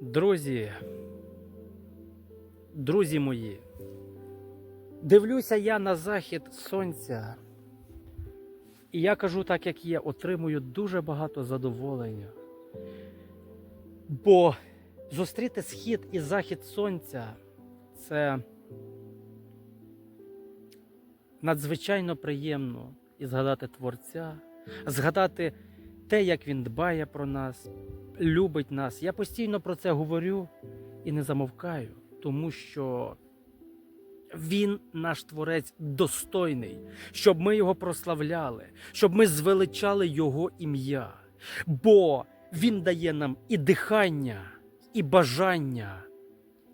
Друзі, друзі мої, дивлюся я на захід сонця, і я кажу так, як є, отримую дуже багато задоволення. Бо зустріти схід і захід сонця це надзвичайно приємно і згадати Творця, згадати те, як він дбає про нас, любить нас. Я постійно про це говорю і не замовкаю, тому що він, наш творець, достойний, щоб ми його прославляли, щоб ми звеличали його ім'я. Бо він дає нам і дихання, і бажання,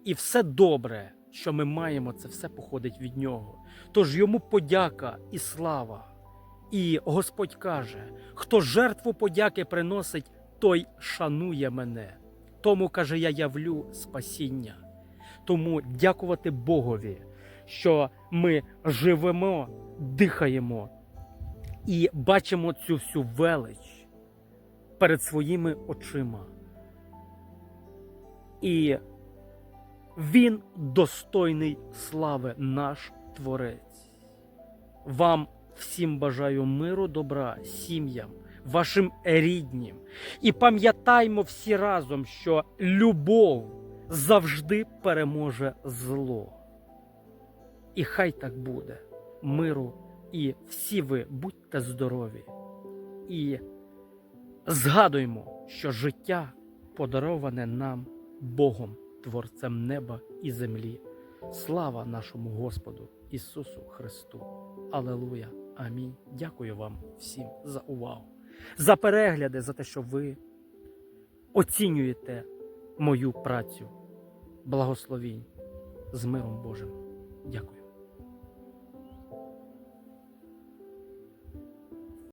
і все добре, що ми маємо, це все походить від нього. Тож йому подяка і слава. І Господь каже: хто жертву подяки приносить, той шанує мене. Тому каже, я явлю спасіння. Тому дякувати Богові, що ми живемо, дихаємо і бачимо цю всю велич перед своїми очима. І він достойний слави, наш Творець. Вам всім бажаю миру, добра, сім'ям, вашим ріднім. І пам'ятаймо всі разом, що любов завжди переможе зло. І хай так буде. Миру і всі ви будьте здорові. І згадуймо, що життя подароване нам Богом, Творцем неба і землі. Слава нашому Господу Ісусу Христу! Алелуя! Амінь. Дякую вам всім за увагу, за перегляди, за те, що ви оцінюєте мою працю. Благословінь з миром Божим. Дякую.